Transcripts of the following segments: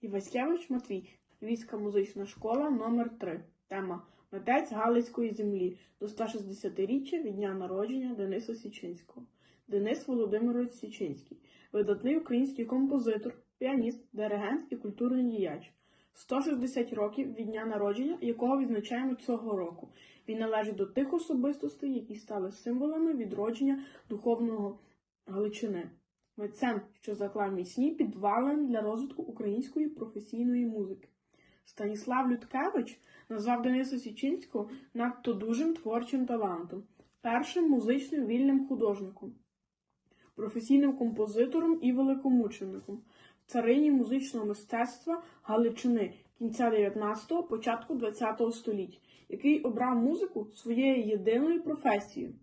Іваськевич Матвій, Львівська музична школа номер 3 Тема Митець Галицької землі до 160-річчя від дня народження Дениса Січинського. Денис Володимирович Січинський, видатний український композитор, піаніст, диригент і культурний діяч. 160 років від дня народження, якого відзначаємо цього року. Він належить до тих особистостей, які стали символами відродження духовного Галичини митцем, що заклав міцні підвалини для розвитку української професійної музики. Станіслав Людкевич назвав Дениса Січинського надто дужим творчим талантом, першим музичним вільним художником, професійним композитором і великомучеником, царині музичного мистецтва Галичини кінця 19-го, початку 20-го століття, який обрав музику своєю єдиною професією.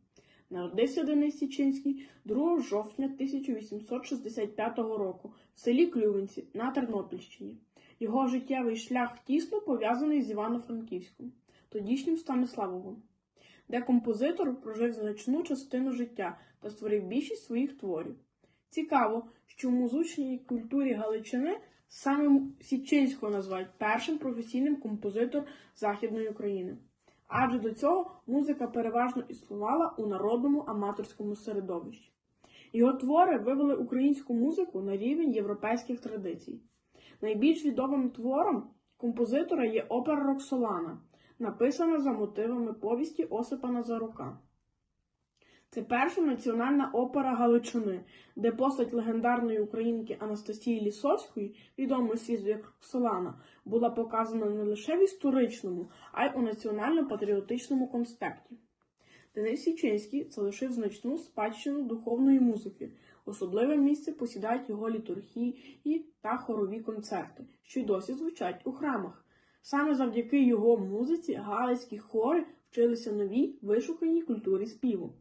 Народився Денис Січинський 2 жовтня 1865 року в селі Клювинці на Тернопільщині. Його життєвий шлях тісно пов'язаний з Івано-Франківськом, тодішнім Станиславовим, де композитор прожив значну частину життя та створив більшість своїх творів. Цікаво, що в музичній культурі Галичини саме Січинського називають першим професійним композитором Західної України адже до цього музика переважно існувала у народному аматорському середовищі. Його твори вивели українську музику на рівень європейських традицій. Найбільш відомим твором композитора є опера Роксолана, написана за мотивами повісті Осипа Назарука. Це перша національна опера Галичини, де постать легендарної українки Анастасії Лісовської, відомої світу як Роксолана, була показана не лише в історичному, а й у національно-патріотичному конспекті. Денис Січинський залишив значну спадщину духовної музики. Особливе місце посідають його літургії та хорові концерти, що й досі звучать у храмах. Саме завдяки його музиці галицькі хори вчилися новій вишуканій культурі співу.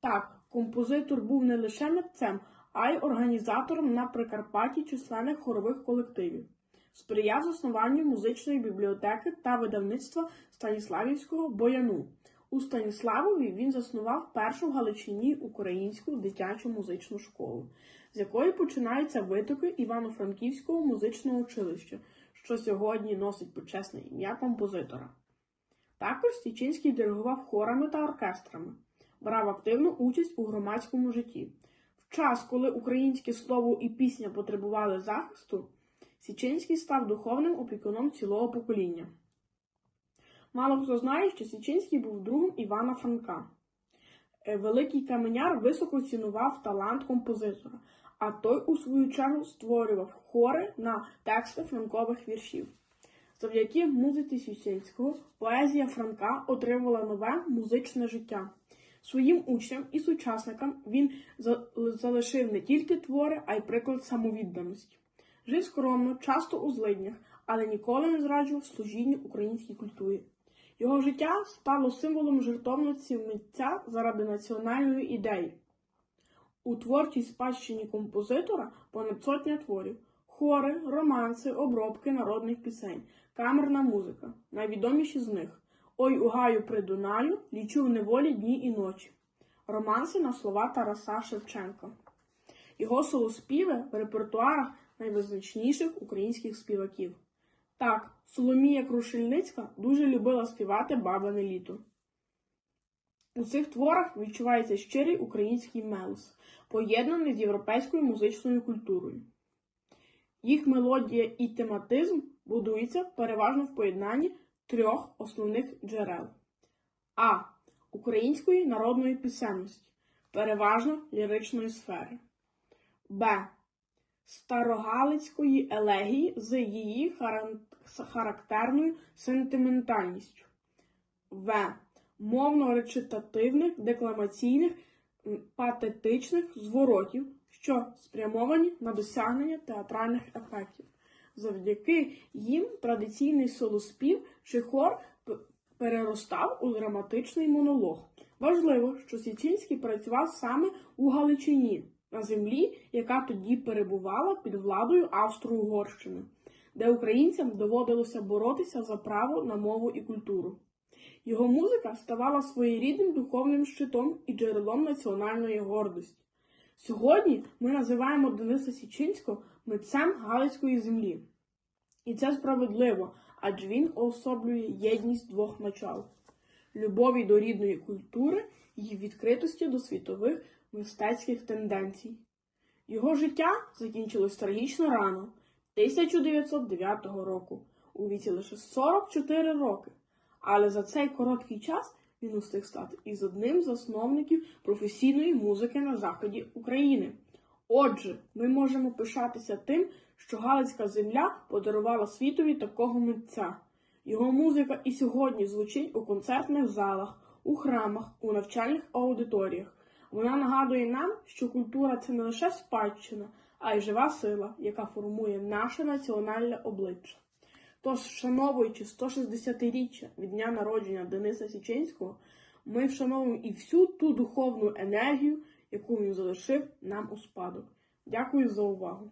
Так, композитор був не лише митцем, а й організатором на Прикарпатті численних хорових колективів. Сприяв заснуванню музичної бібліотеки та видавництва Станіславівського бояну. У Станіславові він заснував першу в Галичині українську дитячу музичну школу, з якої починаються витоки Івано-Франківського музичного училища, що сьогодні носить почесне ім'я композитора. Також Січинський диригував хорами та оркестрами брав активну участь у громадському житті. В час, коли українське слово і пісня потребували захисту, Січинський став духовним опікуном цілого покоління. Мало хто знає, що Січинський був другом Івана Франка. Е, Великий каменяр високо цінував талант композитора, а той, у свою чергу, створював хори на тексти франкових віршів. Завдяки музиці Січинського поезія Франка отримала нове музичне життя. Своїм учням і сучасникам він залишив не тільки твори, а й приклад самовідданості. Жив скромно, часто у злиднях, але ніколи не зраджував служінню українській культурі. Його життя стало символом жертовності митця заради національної ідеї. У творчій спадщині композитора понад сотня творів, хори, романси, обробки народних пісень, камерна музика, найвідоміші з них. Ой у гаю при Дунаю, лічу в неволі дні і ночі. Романси на слова Тараса Шевченка. Його солоспіви в репертуарах найвизначніших українських співаків. Так, Соломія Крушельницька дуже любила співати Бабине літо. У цих творах відчувається щирий український мелос, поєднаний з європейською музичною культурою. Їх мелодія і тематизм будуються переважно в поєднанні трьох основних джерел: А. Української народної писемності, переважно ліричної сфери, Б. Старогалицької елегії з її характерною сентиментальністю, В. Мовно-речитативних, декламаційних, патетичних зворотів, що спрямовані на досягнення театральних ефектів. Завдяки їм традиційний солоспів чи хор переростав у драматичний монолог. Важливо, що Січинський працював саме у Галичині, на землі, яка тоді перебувала під владою Австро-Угорщини, де українцям доводилося боротися за право на мову і культуру. Його музика ставала своєрідним духовним щитом і джерелом національної гордості. Сьогодні ми називаємо Дениса Січинського митцем Галицької землі. І це справедливо, адже він уособлює єдність двох начал любові до рідної культури і відкритості до світових мистецьких тенденцій. Його життя закінчилось трагічно рано, 1909 року, у віці лише 44 роки. Але за цей короткий час він устиг стати із одним з засновників професійної музики на заході України. Отже, ми можемо пишатися тим, що Галицька земля подарувала світові такого митця. Його музика і сьогодні звучить у концертних залах, у храмах, у навчальних аудиторіях. Вона нагадує нам, що культура це не лише спадщина, а й жива сила, яка формує наше національне обличчя. Тож, вшановуючи 160-річчя від дня народження Дениса Січинського, ми вшановуємо і всю ту духовну енергію, яку він залишив нам у спадок. Дякую за увагу!